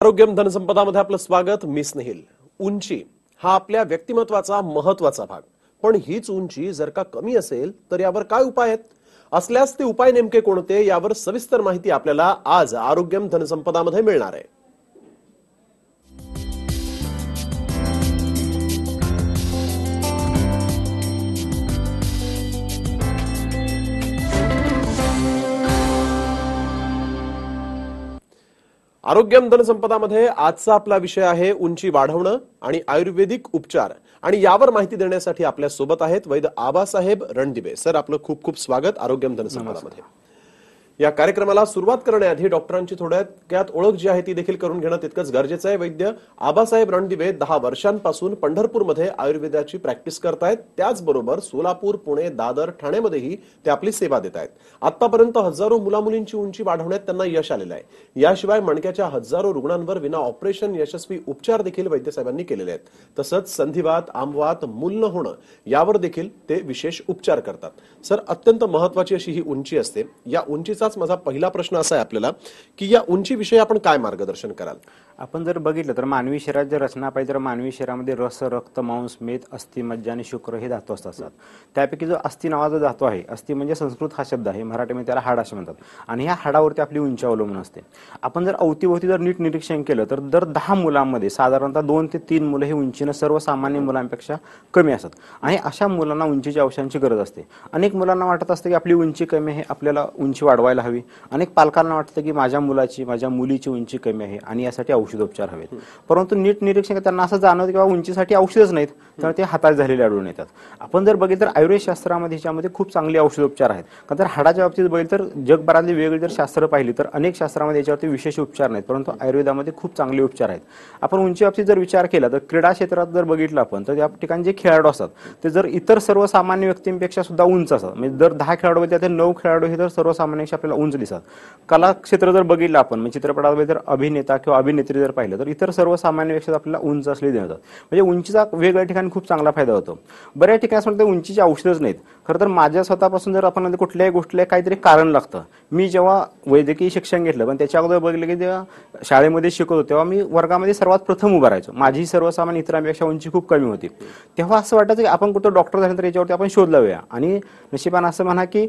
आरोग्यम धनसंपदामध्ये आपलं स्वागत. मी स्नेहिल. उंची हा आपल्या व्यक्तिमत्वाचा महत्त्वाचा भाग. पण हीच उंची जर का कमी असेल तर यावर काय उपाय आहेत? असल्यास ते उपाय नेमके कोणते? यावर सविस्तर माहिती आपल्याला आज आरोग्यम धनसंपदामध्ये मिळणार आहे. आरोग्यम धनसंपदामध्ये आजचा आपला विषय आहे उंची वाढवणं आणि आयुर्वेदिक उपचार. आणि यावर माहिती देण्यासाठी आपल्यासोबत आहेत वैद्य आबासाहेब रणदिवे. सर आपलं खूप खूप स्वागत आरोग्यम धनसंपदामध्ये. या कार्यक्रमाला सुरुवात करण्याआधी डॉक्टरांची थोड्यात ओळख जी आहे ती देखील करून घेणं तितकंच गरजेचं आहे. वैद्य आबासाहेब रणदिवे दहा वर्षांपासून पंढरपूरमध्ये आयुर्वेदाची प्रॅक्टिस करतायत. त्याचबरोबर सोलापूर पुणे दादर ठाणेमध्येही ते आपली सेवा देत आहेत आतापर्यंत हजारो मुलामुलींची उंची वाढवण्यात त्यांना यश आलेलं आहे. याशिवाय मणक्याच्या हजारो रुग्णांवर विना ऑपरेशन यशस्वी उपचार देखील वैद्यसाहेबांनी केलेले आहेत. तसंच संधिवात आमवात मूल न होणं यावर देखील ते विशेष उपचार करतात. सर अत्यंत महत्वाची अशी ही उंची असते. या उंचीचा उंचीचाच माझा पहिला प्रश्न असा आहे आपल्याला की या उंचीविषयी आपण काय मार्गदर्शन कराल? आपण जर बघितलं तर मानवी शरीरात जर रचना पाहिजे तर मानवी शरीरामध्ये रस रक्त मांस मेद अस्थि मज्जा आणि शुक्र हे धातू असतात त्यापैकी जो अस्थि नावाचा धातू आहे अस्थि म्हणजे संस्कृत हा शब्द आहे मराठीमध्ये त्याला हाड असे म्हणतात. आणि ह्या हाडावरती आपली उंची अवलंबून असते. आपण जर अवतीभोवती जर नीट निरीक्षण केलं तर दर दहा मुलांमध्ये साधारणतः दोन ते तीन मुलं हे उंचीनं सर्वसामान्य मुलांपेक्षा कमी असतात. आणि अशा मुलांना उंचीच्या औषधांची गरज असते. अनेक मुलांना वाटत असतं की आपली उंची कमी आहे आपल्याला उंची वाढवायला हवी. अनेक पालकांना वाटतं की माझ्या मुलाची माझ्या मुलीची उंची कमी आहे आणि यासाठी औषधोपचार हवेत. परंतु नीट निरीक्षण त्यांना असं जाणवतं की उंचीसाठी औषधच नाहीत. तर ते हातात झालेले आढळून येतात. आपण जर बघितलं तर आयुर्वेद शास्त्रामध्ये ह्याच्यामध्ये खूप चांगले औषधोपचार आहेत. कारण जर हाडाच्या बाबतीत बघितलं तर जगभरातली वेगळी जर शास्त्र पाहिली तर अनेक शास्त्रामध्ये याच्यावरती विशेष उपचार नाहीत. परंतु आयुर्वेदामध्ये खूप चांगले उपचार आहेत. आपण उंची बाबतीत जर विचार केला तर क्रीडा क्षेत्रात जर बघितलं आपण तर त्या ठिकाणी जे खेळाडू असतात ते जर इतर सर्वसामान्य व्यक्तींपेक्षा सुद्धा उंच असतात. म्हणजे जर दहा खेळाडू त्यातील नऊ खेळाडू हे तर सर्वसामान्यांशी आपल्याला उंच दिसतात. कला क्षेत्र जर बघितलं आपण म्हणजे चित्रपटामध्ये जर अभिनेता किंवा अभिनेत्री जर पाहिलं तर इतर सर्वसामान्यपेक्षा आपल्याला उंच असले देतात म्हणजे उंचीचा वेगळ्या ठिकाणी खूप चांगला फायदा होतो. बऱ्याच ठिकाणी असं उंचीची औषधच नाहीत. खरं तर माझ्या स्वतःपासून जर आपण कुठल्याही गोष्टीला काहीतरी कारण लागतं. मी जेव्हा वैद्यकीय शिक्षण घेतलं पण त्याच्या अगोदर बघितलं की जेव्हा शाळेमध्ये शिकवतो तेव्हा मी वर्गामध्ये सर्वात प्रथम उभा राहायचो. माझी सर्वसामान्य इतरांपेक्षा उंची खूप कमी होती. तेव्हा असं वाटायचं की आपण कुठं डॉक्टर झाल्यानंतर याच्यावरती आपण शोध लावूया. आणि नशिबानं असं म्हणा की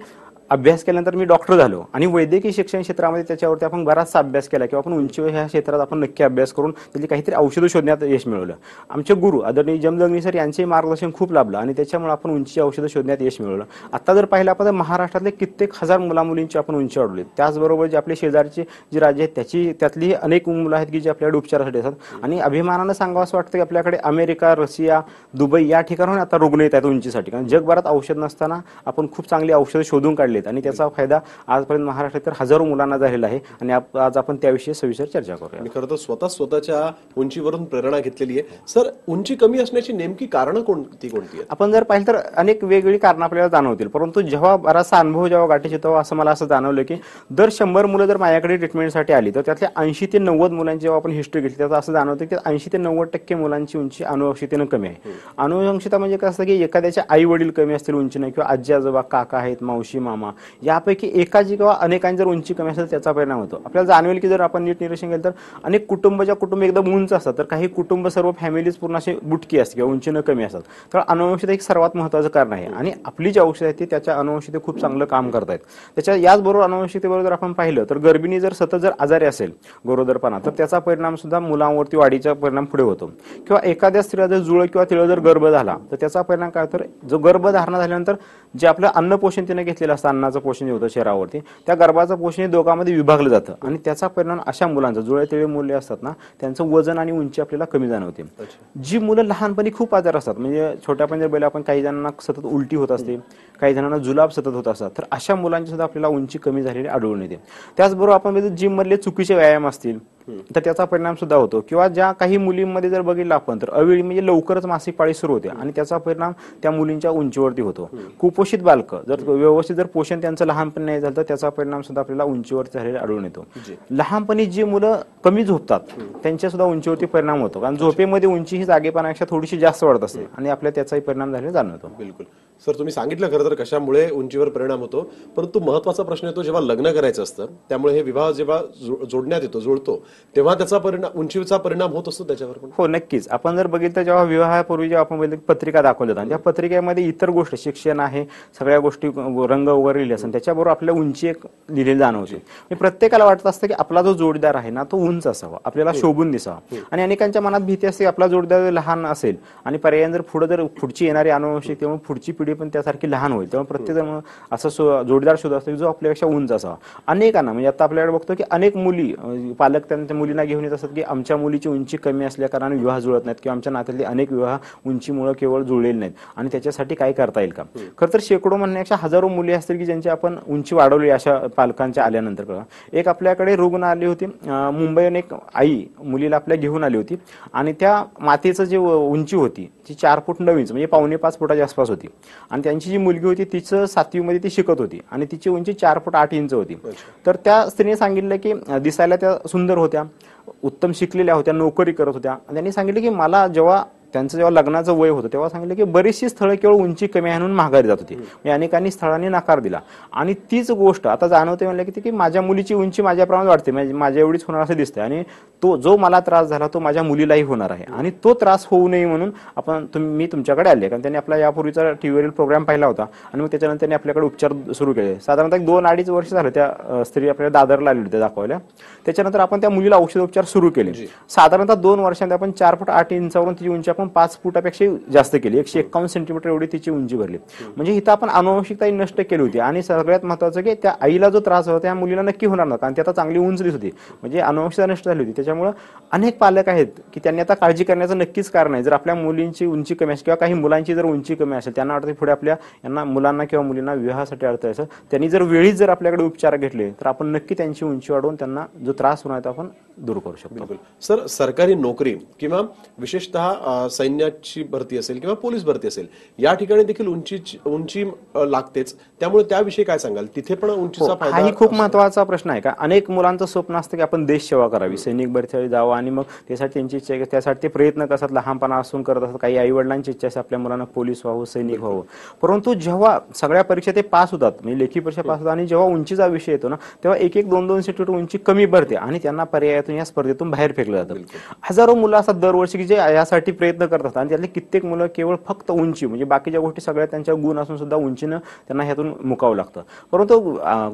अभ्यास केल्यानंतर मी डॉक्टर झालो. आणि वैद्यकीय शिक्षण क्षेत्रामध्ये त्याच्यावरती आपण बराचसा अभ्यास केला किंवा आपण उंची ह्या क्षेत्रात आपण नक्की अभ्यास करून त्याची काहीतरी औषधं शोधण्यात यश मिळवलं. आमचे गुरु आदरणीय जमदग्नी सर यांचे मार्गदर्शन खूप लाभलं आणि त्याच्यामुळे आपण उंची औषधं शोधण्यात यश मिळवलं. आता जर पाहिलं आपण महाराष्ट्रातले कित्येक हजार मुलामुलींची आपण उंची वाढवली त्याचबरोबर जे आपले शेजारचे जे राज्य आहेत त्याची त्यातली अनेक मुलं आहेत की जे आपल्याकडे उपचारासाठी असतात आणि अभिमानानं सांगावं असं वाटतं की आपल्याकडे अमेरिका रशिया दुबई या ठिकाणाहून आता रुग्ण येत आहेत उंचीसाठी. कारण जगभरात औषध नसताना आपण खूप चांगली औषधं शोधून काढलीत आणि त्याचा फायदा आजपर्यंत महाराष्ट्रात तर हजारो मुलांना झालेला आहे. आणि आज आपण त्याविषयी सविस्तर चर्चा करूया. आणि खरं तर स्वतः स्वतःच्या उंचीवरून प्रेरणा घेतलेली आहे. सर उंची कमी असण्याची नेमकी कारणं कोणती कोणती आहेत? आपण जर पाहिलं तर अनेक वेगवेगळी कारणं आपल्याला जाणवतील. परंतु जेव्हा बराचसा अनुभव जेव्हा गाठीचे तेव्हा असं मला असं जाणवलं की दर शंभर मुलं जर माझ्याकडे ट्रीटमेंटसाठी आली तर त्यातल्या ऐंशी ते नव्वद मुलांची जेव्हा आपण हिस्ट्री घेतली त्याचं असं जाणवतं की ऐंशी ते नव्वद टक्के मुलांची उंची अनुवंशिकतेनं कमी आहे. अनुवंशिकता म्हणजे कसं की एखाद्याचे आई वडील कमी असतील उंचीनं किंवा आजी आजोबा काका आहेत मावशी मामा. यापैकी एकाची किंवा अनेकांची जर उंची कमी असेल त्याचा परिणाम होतो. आपल्याला जाणवेल की जर आपण नीट निरीक्षण केलं तर अनेक कुटुंबाच्या कुटुंब एकदम उंच असतात तर काही कुटुंब सर्व फॅमिलीज पूर्ण असे बुटकी असते किंवा उंचीनं कमी असतात. तर अनुवंशिकता एक सर्वात महत्वाचं कारण आहे. आणि आपली जी औषध आहे ती त्याच्या अनुवंशिकते खूप चांगलं काम करतायत त्याच्या याचबरोबर अनुवंशिकतेबरोबर जर आपण पाहिलं तर गर्भिणी जर सतत जर आजारी असेल गरोदरपणा तर त्याचा परिणाम सुद्धा मुलांवरती वाढीचा परिणाम पुढे होतो. किंवा एखाद्या स्त्रीला जर जुळ किंवा तिळ जर गर्भ झाला तर त्याचा परिणाम काय तर जो गर्भधारणा झाल्यानंतर जे आपलं अन्न पोषण तिने घेतलेलं असतं अन्नाचं पोषण जे होतं शरीरावरती. त्या गर्भाचं पोषण हे दोघांमध्ये विभागलं जातं. आणि त्याचा परिणाम अशा मुलांचा जुळे तिळे मुले असतात ना त्यांचं वजन आणि उंची आपल्याला कमी जाणवते. जी मुलं लहानपणी खूप आजार असतात म्हणजे छोट्यापणी जर आपण काही जणांना सतत उलटी होत असते काही जणांना जुलाब सतत होत असतात तर अशा मुलांची सुद्धा आपल्याला उंची कमी झालेली आढळून येते. त्याचबरोबर आपण जिम मधले चुकीचे व्यायाम असतील तर त्याचा परिणाम सुद्धा होतो. किंवा ज्या काही मुलींमध्ये जर बघितलं आपण तर अवेळी म्हणजे लवकरच मासिक पाळी सुरू होते आणि त्याचा परिणाम त्या मुलींच्या उंचीवरती होतो. कुपोषित बालक जर व्यवस्थित जर पोषण त्यांचं लहानपणी नाही झालं तर त्याचा परिणाम सुद्धा आपल्याला उंचीवरती झालेला आढळून येतो. लहानपणी जी मुलं कमी झोपतात त्यांच्या सुद्धा उंचीवरती परिणाम होतो. कारण झोपेमध्ये उंची ही जागेपणापेक्षा थोडीशी जास्त वाढत असते आणि आपल्या त्याचाही परिणाम झालेला जाणवतो. बिलकुल. सर तुम्ही सांगितलं खरं तर कशामुळे उंचीवर परिणाम होतो परंतु महत्त्वाचा प्रश्न येतो जेव्हा लग्न करायचं असतं त्यामुळे हे विवाह जेव्हा जोडण्यात येतो जुळतो तेव्हा त्याचा परिणाम उंचीचा परिणाम होत असतो त्याच्यावर पण? हो नक्कीच. आपण जर बघितलं जेव्हा विवाहापूर्वी जेव्हा आपण बघितलं पत्रिका दाखवल्या जातात त्या पत्रिकेमध्ये इतर गोष्टी शिक्षण आहे सगळ्या गोष्टी रंग वगैरे लिहिले असतात त्याच्याबरोबर आपल्या उंची एक लिहिलेली जाणवते. म्हणजे प्रत्येकाला वाटत असतं की आपला जो जोडीदार आहे ना तो उंच असावा आपल्याला शोभून दिसावा. आणि अनेकांच्या मनात भीती असते की आपला जोडीदार लहान असेल आणि पर्यायाने जर पुढे जर पुढची येणारी अनुवंशिक पुढची पिढी पण त्यासारखी लहान होईल. त्यामुळे प्रत्येक जण असं सो- जोडीदार शोध असतो की जो आपल्यापेक्षा उंच असावा. अनेकांना म्हणजे आता आपल्याकडे बघतो की अनेक मुली पालक त्यांच्या मुलींना घेऊन येत असतात की आमच्या मुलीची उंची कमी असल्या कारणाने विवाह जुळत नाहीत किंवा आमच्या नात्यातले अनेक विवाह उंचीमुळे केवळ जुळलेले नाहीत. आणि त्याच्यासाठी काय करता येईल का? खरं तर शेकडो म्हणण्यापेक्षा हजारो मुली असतील की ज्यांची आपण उंची वाढवली अशा पालकांच्या आल्यानंतर. एक आपल्याकडे रुग्ण आली होती अं, मुंबईहून एक आई मुलीला आपल्या घेऊन आली होती. आणि त्या मातेचं जे उंची होती ती चार फूट नऊ इंच म्हणजे पावणे पाच फुटाच्या आसपास होती. आणि त्यांची जी मुलगी होती तिचं सातवीमध्ये ती शिकत होती. आणि तिची उंची चार फूट आठ इंच होती. तर त्या स्त्रीने सांगितलं की दिसायला त्या सुंदर होत्या उत्तम शिकलेल्या होत्या नोकरी करत होत्या. आणि त्यांनी सांगितलं की मला जेव्हा त्यांचं जेव्हा लग्नाचं वय होतं तेव्हा सांगितलं की बरीचशी स्थळं केवळ उंची कमी आहे म्हणून माघारी जात होती. म्हणजे अनेकांनी स्थळांनी नकार दिला. आणि तीच गोष्ट आता जाणवते म्हणलं की की माझ्या मुलीची उंची माझ्याप्रमाणे वाढते. म्हणजे माझ्या एवढीच होणार असं दिसतंय. आणि तो जो मला त्रास झाला तो माझ्या मुलीलाही होणार आहे. आणि तो त्रास होऊ नये म्हणून आपण मी तुमच्याकडे आले कारण त्यांनी आपला यापूर्वीचा टीव्हीवरील प्रोग्राम पाहिला होता. आणि मग त्याच्यानंतर त्यांनी आपल्याकडे उपचार सुरू केले. साधारणतः एक दोन अडीच वर्ष झालं त्या स्त्री आपल्याला दादरला आली होती दाखवायला. त्याच्यानंतर आपण त्या मुलीला औषधोपचार सुरू केले. साधारणतः दोन वर्षांत आपण चार फूट आठ इंचावरून तिची उंची आपण पाच फुटापेक्षा जास्त केली. एकशे एक्कावन्न सेंटीमीटर एवढी तिची उंची भरली. म्हणजे इथं आपण अनुवंशिकता नष्ट केली होती. आणि सगळ्यात महत्वाचं की त्या आईला जो त्रास होता त्या मुलीला नक्की होणार नव्हता. कारण ती आता चांगली उंच दिसत होती. म्हणजे अनुवंशिकता नष्ट झाली होती. त्याच्यामुळे अनेक पालक आहेत की त्यांनी आता काळजी करण्याचं नक्कीच कारण आहे. जर आपल्या मुलींची उंची कमी असेल किंवा काही मुलांची जर उंची कमी असेल त्यांना वाटतं पुढे आपल्या यांना मुलांना किंवा मुलींना विवाहासाठी अडथळा असेल त्यांनी जर वेळीच जर आपल्याकडे उपचार घेतले तर आपण नक्की त्यांची उंची वाढवून त्यांना जो त्रास होणार आहे तो आपण दूर करू शकतो. बिलकुल. सर सरकारी नोकरी किंवा विशेषतः सैन्याची भरती असेल किंवा पोलीस भरती असेल या ठिकाणी देखील उंची उंची लागतेच. त्यामुळे त्याविषयी काय सांगाल? तिथे पण उंचीचा हो, फायदा हाही खूप महत्त्वाचा प्रश्न आहे का? अनेक मुलांचं स्वप्न असतं की आपण देश सेवा करावी सैनिक भरती जावं आणि मग त्यासाठी त्यांची इच्छा आहे की त्यासाठी ते प्रयत्न करतात लहानपणा असून करत असतात काही आई वडिलांची इच्छा असते आपल्या मुलांना पोलीस व्हावं सैनिक व्हावं. परंतु जेव्हा सगळ्या परीक्षा ते पास होतात म्हणजे लेखी परीक्षा पास होतात आणि जेव्हा उंचीचा विषय येतो ना तेव्हा एक एक दोन दोन सेंटीमीटर उंची कमी भरते आणि त्यांना पर्यायातून या स्पर्धेतून बाहेर फेकलं जातं. हजारो मुलं असतात दरवर्षी की जे यासाठी प्रयत्न करत असतात आणि त्यातले कित्येक मुलं केवळ फक्त उंची म्हणजे बाकीच्या गोष्टी सगळ्या त्यांच्या गुण असून सुद्धा उंचीनं त्यांना ह्यातून मुकावं लागतं. परंतु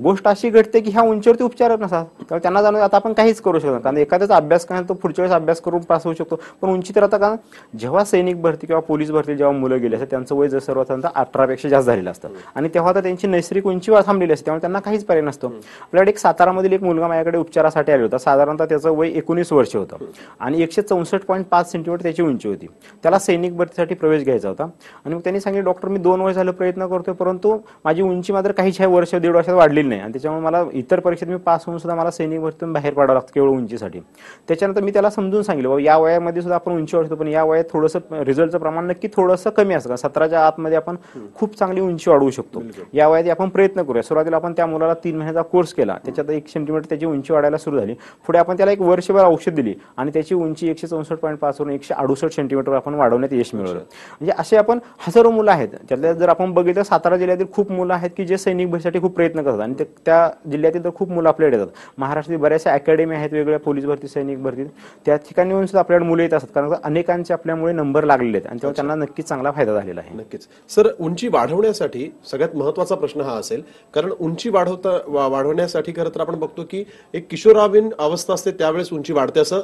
गोष्ट अशी घडते की ह्या उंचीवरती उपचार नसतात. तर त्यांना जाणून आता आपण काहीच करू शकतो नाही. कारण एखाद्याचा अभ्यास करायला तो पुढच्या वेळेस अभ्यास करून पास होऊ शकतो. पण उंची तर आता का जेव्हा सैनिक भरती किंवा पोलीस भरती जेव्हा मुलं गेले असतात त्यांचं वय जर सर्वसाधारणतः अठरापेक्षा जास्त झालेलं असतं. आणि तेव्हा तर त्यांची नैसर्गिक उंची वा- थांबलेली असते. त्यामुळे त्यांना काहीच पर्याय नसतो. आपल्याकडे एक सातारामधील एक मुलगा माझ्याकडे उपचारासाठी आला होता. साधारणतः त्याचं वय एकोणीस वर्ष होतं. आणि एकशे चौसष्ट पॉईंट पाच सेंटीमीटर त्याची उंची होती. त्याला सैनिक भरतीसाठी प्रवेश घ्यायचा होता. आणि मग त्यांनी सांगितलं डॉक्टर मी दोन वर्ष झालं प्रयत्न करतोय परंतु माझी उंची मात्र काहीच ह्या वर्ष दीड वर्षात वाढलेली नाही. आणि त्याच्यामुळे मला इतर परीक्षेत मी पास होऊन सुद्धा मला सैनिक भरतीतून बाहेर पडावं लागतं केवळ उंचीसाठी. त्याच्यानंतर मी त्याला समजून सांगितलं बाबा या वयामध्ये सुद्धा आपण उंची वाढतो पण या वयात थोडंसं रिझल्टचं प्रमाण नक्की थोडंसं कमी असतं. सतराच्या आतमध्ये आपण खूप चांगली उंची वाढवू शकतो. या वयात आपण प्रयत्न करूया. सुरुवातीला आपण त्या मुलाला तीन महिन्याचा कोर्स केला. त्याच्यात एक सेंटीमीटर त्याची उंची वाढायला सुरू झाली. पुढे आपण त्याला एक वर्षभर औषध दिली आणि त्याची उंची एकशे चौसष्ट पॉईंट पाच वरून एकशे अडुसष्ट सेंटीमीटर आपण वाढवण्यात यश मिळवलं. म्हणजे असे आपण हजारो मुलं आहेत. त्यातल्या जर आपण बघितलं सातारा जिल्ह्यातील खूप मुलं आहेत की जे सैनिक भरतीसाठी खूप प्रयत्न करतात आणि त्या जिल्ह्यातील तर खूप मुलं आपल्याकडे येतात. महाराष्ट्रातील बऱ्याचशा अकॅडमी आहेत वेगवेगळ्या पोलीस भरती सैनिक भरती. त्या ठिकाणी येऊन सुद्धा आपल्याकडे मुलं येत असतात. कारण अनेकांचे आपल्यामुळे नंबर लागलेले आहेत आणि तेव्हा त्यांना नक्कीच चांगला फायदा झालेला आहे. नक्कीच. सर उंची वाढवण्यासाठी सगळ्यात महत्त्वाचा प्रश्न हा असेल. कारण उंची वाढवता वाढवण्यासाठी खरं तर आपण बघतो की एक किशोरावीन अवस्था असते त्यावेळेस उंची वाढते असं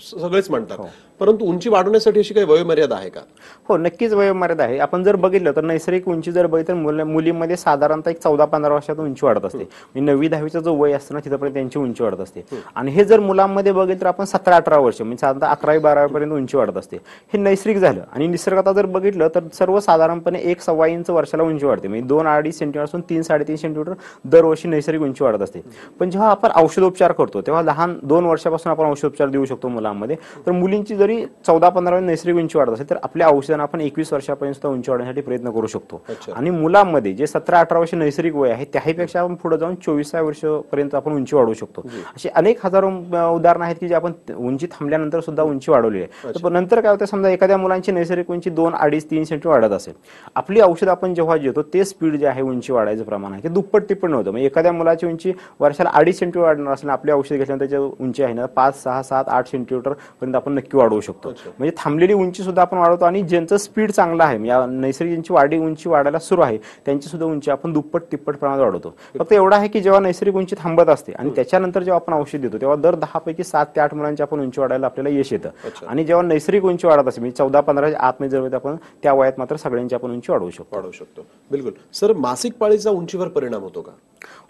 सगळेच म्हणतात. परंतु उंची वाढवण्यासाठी अशी काही वयोमर्यादा आहे का? हो नक्कीच वयोमर्यादा आहे. आपण जर बघितलं तर नैसर्गिक उंची जर बघितलं तर मुलींमध्ये साधारणतः एक चौदा पंधरा वर्षात उंची वाढत असते. म्हणजे नववी दहावीचा जो वय असतो ना तिथपर्यंत त्यांची उंची वाढत असते. आणि हे जर मुलांमध्ये बघितलं तर आपण सतरा अठरा वर्ष म्हणजे साधारणतः अकरावी बारावी पर्यंत उंची वाढत असते. हे नैसर्गिक झालं. आणि निसर्गात जर बघितलं तर सर्वसाधारणपणे एक सव्वा इंच वर्षाला उंची वाढते. म्हणजे दोन अडीच सेंटीमीटर असून तीन साडेतीन सेंटीमीटर दरवर्षी नैसर्गिक उंची वाढत असते. पण जेव्हा आपण औषधोपचार करतो तेव्हा लहान दोन वर्षापासून आपण औषधोपचार देऊ शकतो मुलांना. मुलांमध्ये. तर मुलींची जरी चौदा पंधरा नैसर्गिक उंची वाढत असेल तर आपल्या औषधांना आपण एकवीस वर्षापर्यंत उंची वाढवण्यासाठी प्रयत्न करू शकतो. आणि मुलांमध्ये जे सतरा अठरा वर्ष नैसर्गिक वय आहे त्याहीपेक्षा आपण पुढे जाऊन चोवीसाव्या वर्षपर्यंत आपण उंची वाढवू शकतो. अशी अनेक हजारो उदाहरणं आहेत की जे आपण उंची थांबल्यानंतर सुद्धा उंची वाढवली आहे. तर पण नंतर काय होतं समजा एखाद्या मुलांची नैसर्गिक उंची दोन अडीच तीन सेंटी वाढत असेल. आपली औषध आपण जेव्हा घेतो ते स्पीड जे आहे उंची वाढायचं प्रमाण आहे. ते दुप्पट तिप्पट नव्हतं म्हणजे एखाद्या मुलाची उंची वर्षाला अडीच सेंटीमीटर वाढणार असेल आपली औषध घेतल्यानंतर उंची आहे ना पाच सहा सात आठ सेंटीमीटर पर्यंत आपण नक्की वाढवू शकतो. म्हणजे थांबलेली उंची सुद्धा आपण वाढवतो आणि ज्यांचं स्पीड चांगलं आहे या नैसर्गिक वाढी उंची वाढायला सुरू आहे त्यांची सुद्धा उंची आपण दुप्पट तिप्पट प्रमाणात वाढवतो. फक्त एवढं आहे की जेव्हा नैसर्गिक उंची थांबत असते आणि त्याच्यानंतर जेव्हा आपण औषध देतो तेव्हा दर दहा पैकी सात ते आठ मुलांची आपण उंची वाढायला आपल्याला यश येतं. आणि जेव्हा नैसर्गिक उंची वाढत असेल म्हणजे चौदा पंधरा आतमध्ये जर आपण त्या वयात मात्र सगळ्यांची आपण उंची वाढवू शकतो. वाढवू शकतो. बिलकुल. सर मासिक पाळीचा उंचीवर परिणाम होतो का?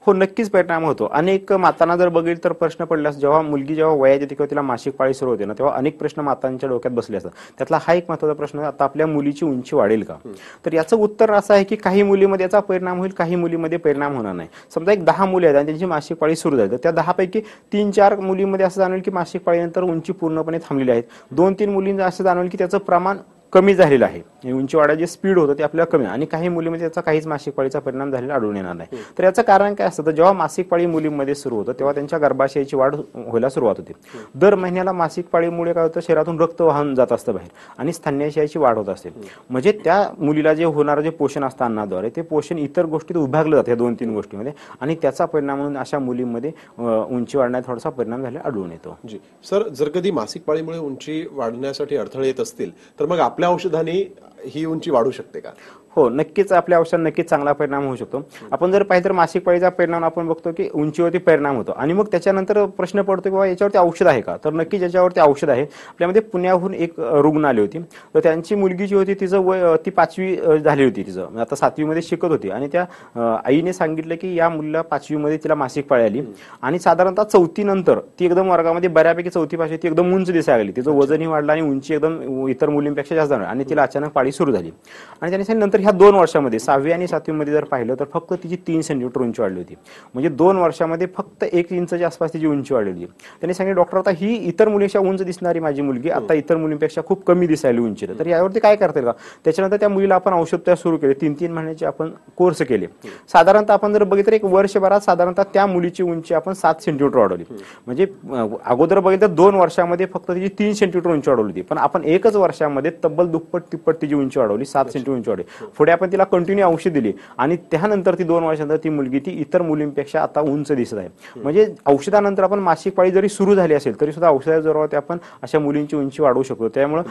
हो नक्कीच परिणाम होतो. अनेक मातांना जर बघितलं तर प्रश्न पडल्यास जेव्हा मुलगी जेव्हा वयात येते किंवा तिला मासिक पाळी सुरू होते ना तेव्हा अनेक प्रश्न मातांच्या डोक्यात बसले असतात. त्यातला हा एक महत्त्वाचा प्रश्न आता आपल्या मुलीची उंची वाढेल का? तर याचं उत्तर असं आहे की काही मुलीमध्ये याचा परिणाम होईल काही मुलीमध्ये परिणाम होणार नाही. समजा एक दहा मुली आहेत आणि त्यांची मासिक पाळी सुरू झाली तर त्या दहा पैकी तीन चार मुलीमध्ये असं जाणवेल की मासिक पाळीनंतर उंची पूर्णपणे थांबलेली आहेत. दोन तीन मुलींना असं जाणवेल की त्याचं प्रमाण कमी झालेलं आहे. उंची वाढायचे स्पीड होतं ते आपल्याला कमी. आणि काही मुलीमध्ये त्याचा काहीच मासिक पाळीचा परिणाम झालेला आढळून येणार नाही. तर याचं कारण काय असतं? तर जेव्हा मासिक पाळी मुलींमध्ये सुरू होतं तेव्हा त्यांच्या गर्भाशयाची वाढ व्हायला सुरुवात होते. दर महिन्याला मासिक पाळीमुळे काय होतं? शरीरातून रक्त वाहून जात असतं बाहेर. आणि स्तन्याशयाची वाढ होत असते. म्हणजे त्या मुलीला जे होणारं जे पोषण असतं अन्नाद्वारे ते पोषण इतर गोष्टीत विभागलं जातं या दोन तीन गोष्टीमध्ये. आणि त्याचा परिणाम म्हणून अशा मुलींमध्ये उंची वाढण्यात थोडासा परिणाम झालेला आढळून येतो. जी. सर जर कधी मासिक पाळीमुळे उंची वाढण्यासाठी अडथळे येत असतील तर मग आपल्या औषधाने ही उंची वाढू शकते का? हो नक्कीच आपल्या औषधात नक्कीच चांगला परिणाम होऊ शकतो. आपण जर पाहिलं तर मासिक पाळीचा परिणाम आपण बघतो की उंचीवरती परिणाम होतो. आणि मग त्याच्यानंतर प्रश्न पडतो की बाबा याच्यावरती औषध आहे का? तर नक्कीच याच्यावरती औषध आहे. आपल्यामध्ये पुण्याहून एक रुग्ण आले होती. तर त्यांची मुलगी जी होती तिचं वय ती पाचवी झाली होती तिचं. म्हणजे आता सातवीमध्ये शिकत होती. आणि त्या आईने सांगितलं की या मुलीला पाचवीमध्ये तिला मासिक पाळी आली. आणि साधारणतः चौथी नंतर ती एकदम वर्गामध्ये बऱ्यापैकी चौथी पाचवी ती एकदम उंच दिसायला लागली. तिचं वजनही वाढलं आणि उंची एकदम इतर मुलींपेक्षा जास्त झाली. आणि तिला अचानक पाळी सुरू झाली. आणि त्यांनी नंतर ह्या दोन वर्षामध्ये सहावी आणि सातवीमध्ये जर पाहिलं तर फक्त तिची तीन सेंटीमीटर उंची वाढली होती. म्हणजे दोन वर्षामध्ये फक्त एक इंचच्या आसपास तिची उंची वाढली होती. त्यांनी सांगितलं डॉक्टर आता ही इतर मुलींपेक्षा उंच दिसणारी माझी मुलगी आता इतर मुलींपेक्षा खूप कमी दिसायली उंची तर यावरती काय करता येईल का? त्याच्यानंतर त्या मुलीला आपण औषध त्या सुरू केले. तीन तीन महिन्याचे आपण कोर्स केले. साधारणतः आपण जर बघितलं एक वर्षभरात साधारणतः त्या मुलीची उंची आपण सात सेंटीमीटर वाढवली. म्हणजे अं, अगोदर बघितलं तर दोन वर्षामध्ये फक्त तिची तीन सेंटीमीटर उंची वाढवली होती. पण आपण एकच वर्षामध्ये तब्बल दुप्पट तिप्पट तिची उंची वाढवली सात सेंटीमीटर उंची वाढली पुढे आपण तिला कंटिन्यू औषध दिली. आणि त्यानंतर ती दोन वर्षानंतर ती मुलगी ती इतर मुलींपेक्षा आता उंच दिसत आहे. म्हणजे औषधानंतर आपण मासिक पाळी जरी सुरू झाली असेल तरी सुद्धा औषधा जोरावरती आपण अशा मुलींची उंची वाढवू शकतो. त्यामुळे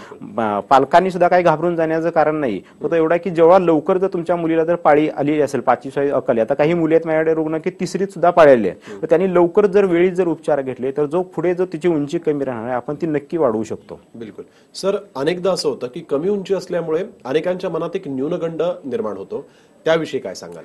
पालकांनी सुद्धा काही घाबरून जाण्याचं कारण नाही. फक्त एवढा की जेव्हा लवकर जर तुमच्या मुलीला जर पाळी आली असेल पाचवी सहावी अकल आता काही मुली आहेत माझ्याकडे रुग्ण की तिसरीत सुद्धा पाळी आली आहे तर त्यांनी लवकर जर वेळी जर उपचार घेतले तर जो पुढे जो तिची उंची कमी राहणार आहे आपण ती नक्की वाढवू शकतो. बिलकुल. सर अनेकदा असं होतं की कमी उंची असल्यामुळे अनेकांच्या मनात एक न्यूनगंड निर्माण होतो. त्याविषयी काय सांगाल.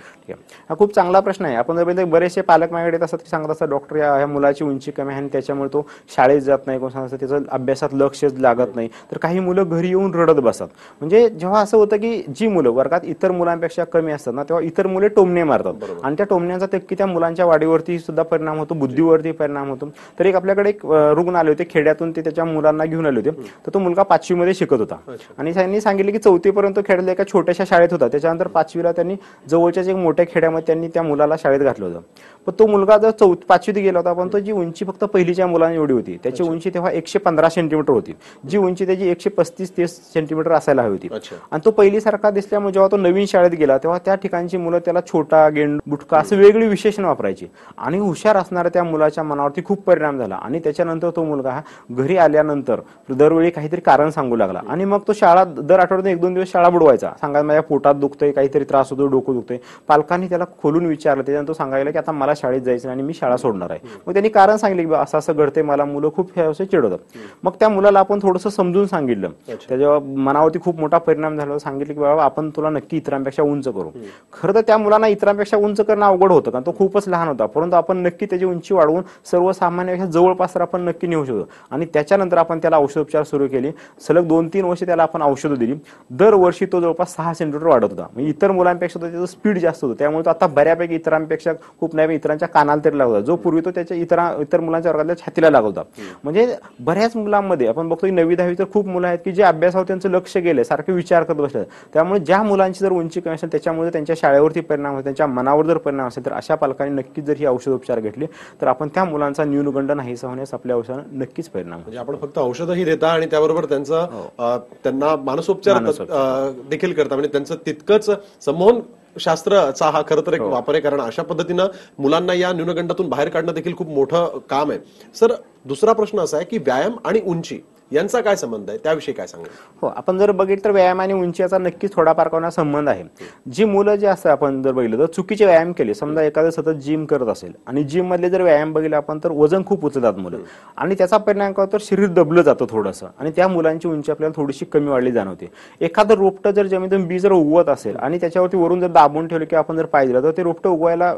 हा खूप चांगला प्रश्न आहे. आपण जर बरेचसे पालक माझ्याकडे येत असतात की सांगत असतात डॉक्टर या ह्या मुलाची उंची कमी आहे आणि त्याच्यामुळे तो शाळेत जात नाही. कोण सांगत त्याचं अभ्यासात लक्षच लागत नाही. तर काही मुलं घरी येऊन रडत बसतात. म्हणजे जेव्हा असं होतं की जी मुलं वर्गात इतर मुलांपेक्षा कमी असतात ना तेव्हा इतर मुले टोमणे मारतात. आणि त्या टोमण्याचा नक्की त्या मुलांच्या वाढीवरती सुद्धा परिणाम होतो बुद्धीवरती परिणाम होतो. तर एक आपल्याकडे एक रुग्ण आले होते खेड्यातून ते त्याच्या मुलांना घेऊन आले होते. तर तो मुलगा पाचवीमध्ये शिकत होता. आणि त्यांनी सांगितले की चौथीपर्यंत खेड्यातल्या एका छोट्याशा शाळेत होता. त्याच्यानंतर पाचवीला त्यांनी जवळच्याच एक मोठ्या खेड्यामध्ये त्यांनी त्या मुलाला शाळेत घातलं होतं. पण तो मुलगा जर चौ पाचवीत गेला होता पण तो जी उंची फक्त पहिलीच्या मुलांनी एवढी होती. त्याची उंची तेव्हा एकशे पंधरा सेंटीमीटर होती. जी उंची त्याची एकशे पस्तीस तीस सेंटीमीटर असायला हवी होती. आणि तो पहिलीसारखा दिसल्यामुळे जेव्हा तो नवीन शाळेत गेला तेव्हा त्या ठिकाणची मुलं त्याला छोटा गेंड बुटका असं वेगळी विशेषण वापरायची. आणि हुशार असणाऱ्या त्या मुलाच्या मनावरती खूप परिणाम झाला. आणि त्याच्यानंतर तो मुलगा हा घरी आल्यानंतर दरवेळी काहीतरी कारण सांगू लागला. आणि मग तो शाळा दर आठवड्यात एक दोन दिवस शाळा बुडवायचा. सांगा माझ्या पोटात दुखतंय काहीतरी त्रास होतो डोकं दुखतंय पालकांनी त्याला खोलून विचारलं त्याच्यानंतर तो सांगायला की आता मला शाळेत जायचं आणि मी शाळा सोडणार आहे. मग त्यांनी कारण सांगितलं की असं असं घडतंय मला मुलं खूप हे असं चिडवतात. मग त्या मुलाला आपण थोडंसं समजून सांगितलं. त्याच्या मनावरती खूप मोठा परिणाम झाला. सांगितलं की बाबा आपण तुला नक्की इतरांपेक्षा उंच करू. खरं तर त्या मुलांना इतरांपेक्षा उंच करणं अवघड होतं कारण तो खूपच लहान होता. परंतु आपण नक्की त्याची उंची वाढवून सर्वसामान्यापेक्षा जवळपास तर आपण नक्की नेऊ शकतो. आणि त्याच्यानंतर आपण त्याला औषधोपचार सुरू केले. सलग दोन तीन वर्ष त्याला आपण औषधं दिली. दरवर्षी तो जवळपास सहा सेंटीमीटर वाढत होता. म्हणजे इतर मुलांपेक्षा इतरांपेक्षा तो त्याचं स्पीड जास्त होतं. त्यामुळे तो आता बऱ्यापैकी इतरांपेक्षा खूप नाही इतरांच्या कानाला तरी लागत होता. जो पूर्वी तो त्याच्या इतर इतर मुलांच्या वर्गातल्या छातीला लागत होता. म्हणजे बऱ्याच मुलांमध्ये आपण बघतो की नववी दहावी तर खूप मुलं आहेत की जे अभ्यासावर त्यांचं लक्ष गेले सारखे विचार करत बसले त्यामुळे ज्या मुलांची जर उंची कमी असेल त्याच्यामुळे त्यांच्या शाळेवरती परिणाम होतो त्यांच्या मनावर जर परिणाम असेल तर अशा पालकांनी नक्कीच जर ही औषधोपचार घेतले तर आपण त्या मुलांचा न्यूनगंड नाहीसा होण्यास आपल्या औषधानं नक्कीच परिणाम होईल. म्हणजे आपण फक्त औषधही देता आणि त्याबरोबर त्यांचं अ, त्यांना मानसोपचार देखील करता. म्हणजे त्यांचं तितकंच संमोहन शास्त्राचा हा खरं तर एक वापर आहे कारण अशा पद्धतीनं मुलांना या न्यूनगंडातून बाहेर काढणं देखील खूप मोठं काम आहे. सर दुसरा प्रश्न असा आहे की व्यायाम आणि उंची यांचा काय संबंध आहे? त्याविषयी काय सांगा हो आपण जर बघितलं तर व्यायाम आणि उंचीचा नक्कीच थोडाफार कोणा संबंध आहे. जी मुलं जे असतात आपण जर बघितलं तर चुकीचे व्यायाम केले समजा एखादं सतत जिम करत असेल आणि जिम मधले जर व्यायाम बघितले आपण तर वजन खूप उचलतात मुलं. आणि त्याचा परिणाम काय होतो? तर शरीर दबलं जातं थोडंसं आणि त्या मुलांची उंची आपल्याला थोडीशी कमी वाढली जाणवते. एखादं रोपटं जर जमिनीतून बी जर उगवत असेल आणि त्याच्यावरती वरून जर दाबून ठेवलं किंवा आपण जर पाहिजे तर ते रोपटं उगवायला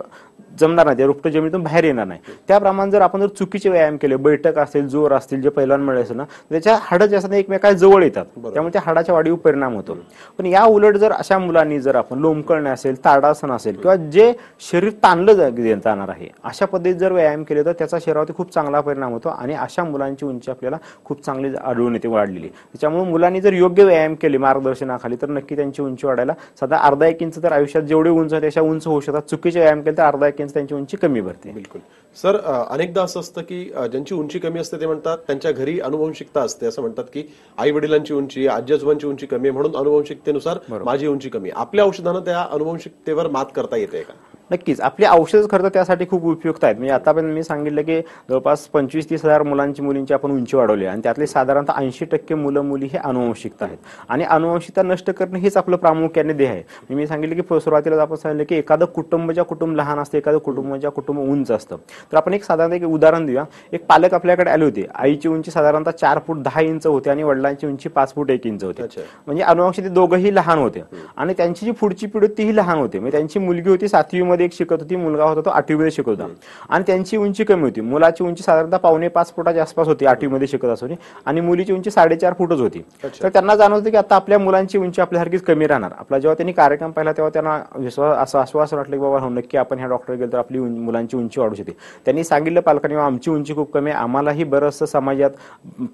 जमणार नाही. ते रोपटं जमिनीतून बाहेर येणार नाही. त्याप्रमाणे जर आपण जर चुकीचे व्यायाम केले बैठक असेल जोर असतील जे पहिल्यांदा मिळेल ना त्याच्या हाडं जे असतात ते एकमेकांना जवळ येतात. त्यामुळे त्या हाडाच्या वाढीवर परिणाम होतो. पण या उलट जर अशा मुलांनी जर आपण लोंबकळणे असेल ताडासन असेल किंवा जे शरीर ताणलं जाणार आहे अशा पद्धतीत जर व्यायाम केले तर त्याचा शरीरावरती खूप चांगला परिणाम होतो आणि अशा मुलांची उंची आपल्याला खूप चांगली आढळून येते वाढलेली. त्याच्यामुळे मुलांनी जर योग्य व्यायाम केले मार्गदर्शनाखाली तर नक्की त्यांची उंची वाढायला सध्या अर्धा एक इंच तर आयुष्यात जेवढे उंच आहे त्याच्या उंच होऊ शकतात. चुकीचे व्यायाम केले तर अर्धा एक इंच त्यांची उंची कमी भरते. बिलकुल. सर अनेकदा असं असतं की ज्यांची उंची कमी असते ते म्हणतात त्यांच्या घरी अनुवंशिकता असते असं म्हणतात की आई वडिलांची उंची आजी आजोबांची उंची कमी आहे म्हणून अनुवंशिकतेनुसार माझी उंची कमी आहे. आपल्या औषधानं त्या अनुवंशिकतेवर मात करता येते का? नक्कीच. आपली औषध खरं तर त्यासाठी खूप उपयुक्त आहेत. म्हणजे आतापर्यंत मी सांगितलं की जवळपास पंचवीस तीस हजार मुलांची मुलींची आपण उंची वाढवली आणि त्यातले साधारणतः ऐंशी टक्के मुलं मुली हे अनुवंशिकता आहेत. आणि अनुवंशिकता नष्ट करणं हेच आपलं प्रामुख्याने ध्येय आहे. म्हणजे मी सांगितलं की सुरुवातीला आपण सांगितलं की एखादं कुटुंब ज्या कुटुंब लहान असतं एखादं कुटुंब ज्या कुटुंब उंच असतं. तर आपण एक साधारण एक उदाहरण देऊया. एक पालक आपल्याकडे आले होते. आईची उंची साधारणतः चार फूट दहा इंच होती आणि वडिलांची उंची पाच फूट एक इंच होती. म्हणजे अनुवंशिक दोघंही लहान होते. आणि त्यांची जी पुढची पिढी तीही लहान होती. म्हणजे त्यांची मुलगी होती सातवी मध्ये एक शिकत होती मुलगा होता तो आठवी मध्ये शिकत होता. आणि त्यांची उंची कमी होती. मुलाची उंची साधारणतः पावणे पाच फुटाच्या आसपास होती आठवी मध्ये शिकत असताना. आणि मुलीची उंची साडेचार फुटच होती. तर त्यांना जाणवत होतं की आता आपल्या मुलांची उंची आपल्यासारखीच कमी राहणार. आपला जेव्हा त्यांनी कार्यक्रम पाहिला तेव्हा त्यांना विश्वास असं आश्वास वाटलं की बाबा हो नक्की आपण ह्या डॉक्टर गेलो तर आपली मुलांची उंची वाढू शकते. त्यांनी सांगितलं पालकांनी "बाबा, आमची उंची खूप कमी आहे. आम्हालाही बरंचसं समाजात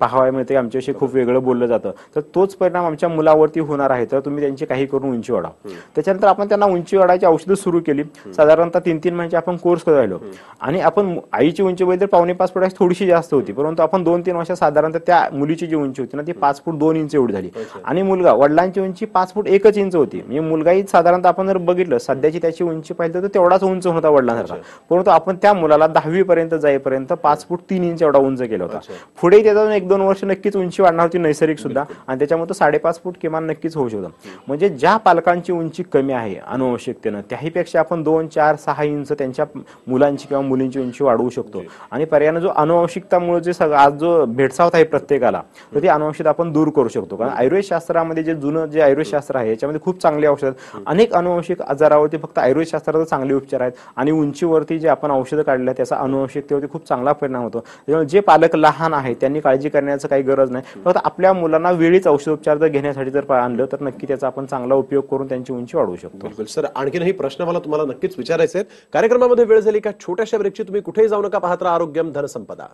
पाहावयाला मिळते आमच्याविषयी खूप वेगळं बोललं जातं. तर तोच परिणाम आमच्या मुलावरती होणार आहे. तर तुम्ही त्यांची काही करून उंची वाढा त्याच्यानंतर आपण त्यांना उंची वाढायची औषधं सुरू केली. साधारणतः तीन तीन महिन्याचे आपण कोर्स करत राहिलो. आणि आपण आईची उंची तर पावणे पाच फुटाची थोडीशी जास्त होती. परंतु आपण दोन तीन वर्षात साधारणतः त्या मुलीची जी उंची होती ना ती पाच फूट दोन इंच एवढी झाली. आणि मुलगा वडिलांची उंची पाच फूट एकच इंच होती. म्हणजे मुलगाही साधारणतः आपण जर बघितलं सध्याची त्याची उंची पाहिली तर तेवढाच उंच होता वडिलांसारखा. परंतु आपण त्या मुलाला दहावी पर्यंत जाईपर्यंत पाच फूट तीन इंच एवढा उंच केला होता. पुढे त्याच्यातून एक दोन वर्ष नक्कीच उंची वाढणार होती नैसर्गिक सुद्धा. आणि त्याच्यामुळे तो साडेपाच फूट किमान नक्कीच होऊ शकतो. म्हणजे ज्या पालकांची उंची कमी आहे अनुवंशिकतेनं त्याहीपेक्षा आपण दोन चार सहा इंच त्यांच्या मुलांची किंवा मुलींची उंची वाढवू शकतो. आणि पर्यायानं जो अनुवंशिकतामुळे जे सगळं आज जो भेडसावत आहे प्रत्येकाला तर ती अनुवांशिक आपण दूर करू शकतो. कारण आयुर्वेद शास्त्रामध्ये जे जुनं जे आयुर्वेद शास्त्र आहे याच्यामध्ये खूप चांगले औषध आहेत. अनेक अनुवंशिक आजारावरती फक्त आयुर्वेद शास्त्राचे चांगले उपचार आहेत आणि उंचीवरती जे आपण औषधं काढले त्याचा अनुवंशिकतेवरती खूप चांगला परिणाम होतो. त्यामुळे जे पालक लहान आहेत त्यांनी काळजी करण्याचं काही गरज नाही. फक्त आपल्या मुलांना वेळीच औषधोपचार जर घेण्यासाठी जर आणलं तर नक्की त्याचा आपण चांगला उपयोग करून त्यांची उंची वाढवू शकतो. सर आणखीनही प्रश्न मला तुम्हाला नक्कीच विचारायचे आहेत कार्यक्रमामध्ये वेळ झाली का छोट्याशा ब्रेकची तुम्ही कुठेही जाऊ नका. पाहत राहा आरोग्यम धनसंपदा.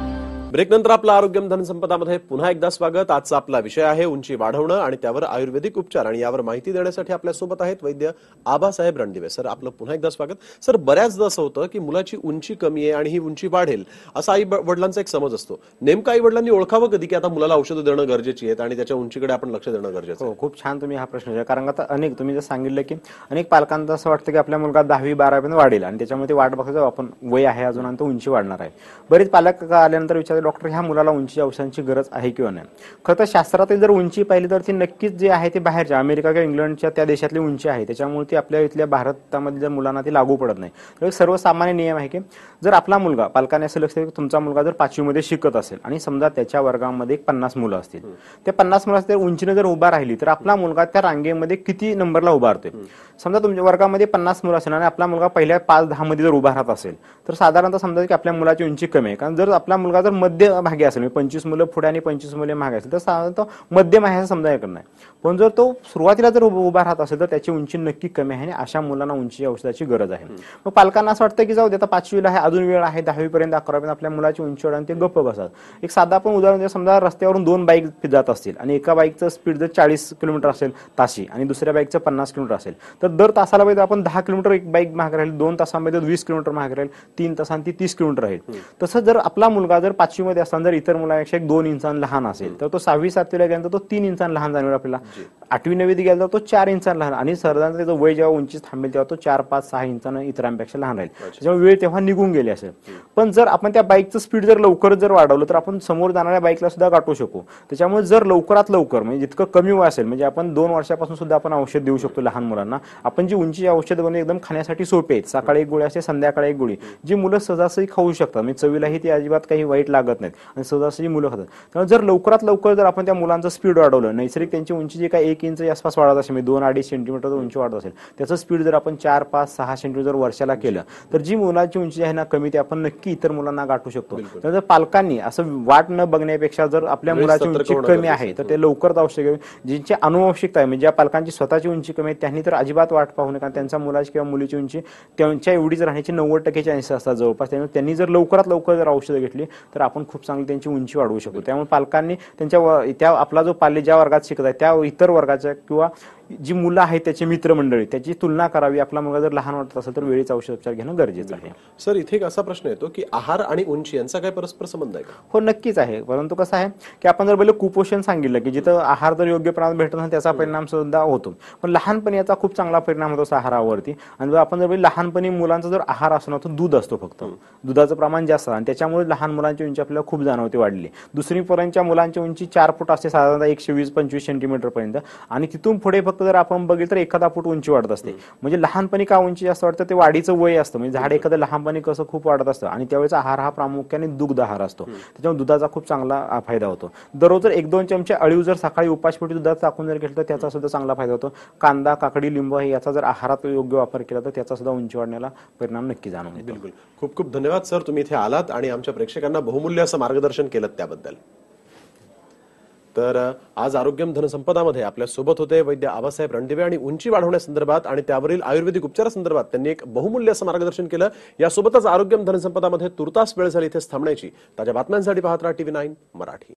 ब्रेक नंतर आपलं आरोग्यम धनसंपदामध्ये पुन्हा एकदा स्वागत. आजचा आपला विषय आहे उंची वाढवणं आणि त्यावर आयुर्वेदिक उपचार. आणि यावर माहिती देण्यासाठी आपल्यासोबत आहेत वैद्य आबासाहेब रणदिवे. सर आपलं पुन्हा एकदा स्वागत. सर बऱ्याचदा असं होतं की मुलाची उंची कमी आहे आणि ही उंची वाढेल असा आई वडिलांचा एक समज असतो. नेमका आई वडिलांनी ओळखावं कधी की आता मुलाला औषधं देणं गरजेची आहेत आणि त्याच्या उंचीकडे आपण लक्ष देणं गरजेचं आहे? हो खूप छान तुम्ही हा प्रश्न कारण आता अनेक तुम्ही जर सांगितलं की अनेक पालकांना असं वाटतं की आपल्या मुलगा दहावी बारावीपर्यंत वाढेल आणि त्याच्यामध्ये वाट बघायचं आपण वय आहे अजून आणि तो उंची वाढणार आहे. बरेच पालक का आल्यानंतर विचारले डॉक्टर ह्या मुलाला उंची औषधांची गरज आहे किंवा नाही? खरं तर शास्त्रातील जर उंची पाहिली तर ती नक्कीच जे आहे ते बाहेरच्या अमेरिका किंवा इंग्लंडच्या त्या देशातली उंची आहे. त्याच्यामुळे ती आपल्या इथल्या भारतामध्ये जर मुलांना ती लागू पडत नाही. तर एक सर्वसामान्य नियम आहे की जर आपला मुलगा पालकाने असं लक्ष की तुमचा मुलगा जर पाचवीमध्ये शिकत असेल आणि समजा त्याच्या वर्गामध्ये एक पन्नास मुलं असतील त्या पन्नास मुलं असतील उंचीने जर उभा राहिली तर आपला मुलगा त्या रांगेमध्ये किती नंबरला उभारतोय? समजा तुमच्या वर्गामध्ये पन्नास मुलं असेल आणि आपला मुलगा पहिल्या पाच दहा मध्ये जर उभा राहत असेल तर साधारणतः समजा की आपल्या मुलाची उंची कमी आहे. कारण जर आपला मुलगा जर मध्य भागी असेल म्हणजे पंचवीस मुलं पुढे आणि पंचवीस मुले मागे असेल तर साधारणतः मध्यम आहे असं समजा नाही. पण जर तो सुरुवातीला जर उभा उभा राहत असेल तर त्याची उंची नक्की कमी आहे आणि अशा मुलांना उंची औषधाची गरज आहे. मग पालकांना असं वाटतं की जाऊ दे आता पाचवीला आहे अजून वेळ आहे दहावीपर्यंत अकरावीपर्यंत आपल्या मुलाची उंची वाढ आणि ते गप्प बसतात. एक साधा पण उदाहरण द्या समजा रस्त्यावरून दोन बाईक जात असतील आणि एका बाईकचं स्पीड जर चाळीस किलोमीटर असेल ताशी आणि दुसऱ्या बाईकचं पन्नास किलोमीटर असेल तर दर तासाला पाहिजे आपण दहा किलोमीटर एक बाईक महाग राहील दोन तासांमध्ये वीस किलोमीटर महाग राहील तीन तासांनी ती तीस किलोमीटर राहील. तसं जर आपला मुलगा जर पाचवीमध्ये असताना जर इतर मुलापेक्षा एक दोन इंचान लहान असेल तर तो सहावी सातवीला गेल्यानंतर तो तीन इंचान लहान जाणवेल आपल्याला. आठवी नववीत गेला तर तो चार इंचान लहान. आणि साधारण त्याचं वय जेव्हा उंची थांबेल तेव्हा तो चार पाच सहा इंचानं इतरांपेक्षा लहान राहील. त्याच्यामुळे वेळ तेव्हा निघून गेली असेल. पण जर आपण त्या बाईकचं स्पीड जर लवकर जर वाढवलं तर आपण समोर जाणाऱ्या बाईकला सुद्धा गाठवू शकू. त्याच्यामुळे जर लवकरात लवकर म्हणजे जितकं कमी वय असेल म्हणजे आपण दोन वर्षापासून सुद्धा आपण औषध देऊ शकतो लहान मुलांना आपण जी उंची औषध बनवून एकदम खाण्यासाठी सोपे आहेत सकाळी एक गोळी असते संध्याकाळी एक गोळी. जी मुलं सहजासहजी खाऊ शकतात म्हणजे चवीलाही ती अजिबात काही वाईट लागत नाहीत आणि सहजासहजी मुलं खातात. त्यामुळे जर लवकरात लवकर जर आपण त्या मुलांचं स्पीड वाढवलं नैसर्गिक त्यांची उंची जी काही एक इंच आसपास वाढत असेल म्हणजे दोन अडीच सेंटीमीटर उंची वाढत असेल त्याचं स्पीड जर आपण चार पाच सहा सेंटीमीटर वर्षाला केलं तर जी मुलाची उंची आहे ना कमी ते आपण नक्की इतर मुलांना गाठू शकतो. तर जर पालकांनी असं वाट न बघण्यापेक्षा जर आपल्या वेळेस मुलाची उंची कमी आहे तर ते लवकरच औषध घ्यावे ज्यांची अनुवंशिकता आहे म्हणजे ज्या पालकांची स्वतःची उंची कमी आहे त्यांनी तर अजिबात वाट पाहू नये. कारण त्यांच्या मुलाची किंवा मुलीची उंची त्यांच्या एवढीच राहण्याची नव्वद टक्के चान्सेस असतात जवळपास. त्यामुळे त्यांनी जर लवकरात लवकर जर औषधं घेतली तर आपण खूप चांगली त्यांची उंची वाढवू शकतो त्यामुळे पालकांनी त्यांच्या त्या आपला जो पाल्य ज्या वर्गात शिकत आहे त्या इतर वर्गाच्या किंवा जी मुलं आहेत त्याची मित्रमंडळी त्याची तुलना करावी आपला मुलगा जर लहान वाटत असेल तर वेळीच औषधोपचार घेणं गरजेचं आहे. सर इथे एक असा प्रश्न येतो की आहार आणि उंची यांचा काय परस्पर संबंध आहे हो नक्कीच आहे. परंतु कसं आहे की आपण जर पहिले कुपोषण सांगितलं की जिथं आहार जर योग्य प्रमाणात भेटत नाही त्याचा परिणाम सुद्धा होतो. पण लहानपणी याचा खूप चांगला परिणाम होतो आहारावरती. आणि जर आपण जर लहानपणी मुलांचा जर आहार असणार तर दूध असतो फक्त. दुधाचं प्रमाण जास्त आणि त्याच्यामुळे लहान मुलांची उंची आपल्याला खूप जाणवते वाढली. दुसरी पर्यंतच्या मुलांची उंची चार फूट असते साधारणतः एकशे वीस पंचवीस सेंटीमीटर पर्यंत. आणि तिथून पुढे फक्त जर आपण बघितलं तर एखादा फूट उंची वाढत असते. म्हणजे लहानपणी का उंची जास्त वाटतं ते वाढीचं वय असतं. म्हणजे झाड एखादं लहानपणी कसं खूप वाढत असतं. आणि त्यावेळेचा आहार हा प्रामुख्याने दुग्ध आहार असतो. त्याच्यामुळे दुधाचा खूप चांगला फायदा होतो. दररोज जर एक दोन चमचे अळीव जर सकाळी उपाशपोटी दुधात टाकून जर घेतलं तर त्याचा सुद्धा चांगला फायदा होतो. कांदा काकडी लिंबू हे याचा जर आहारात योग्य वापर केला तर त्याचा सुद्धा उंची वाढण्याला परिणाम नक्की जाणून बिलकुल. खूप खूप धन्यवाद सर. तुम्ही इथे आलात आणि आमच्या प्रेक्षकांना बहुमूल्य असं मार्गदर्शन केलं त्याबद्दल. तर आज आरोग्यम धनसंपदामध्ये आपल्यासोबत होते वैद्य आबासाहेब रणदिवे आणि उंची वाढवण्यासंदर्भात आणि त्यावरील आयुर्वेदिक उपचारासंदर्भात त्यांनी एक बहुमूल्य असं मार्गदर्शन केलं. यासोबतच आरोग्यम धनसंपदामध्ये तुर्तास वेळ झाली इथेच थांबण्याची. ताज्या बातम्यांसाठी पाहत राहा टीव्ही नाईन मराठी.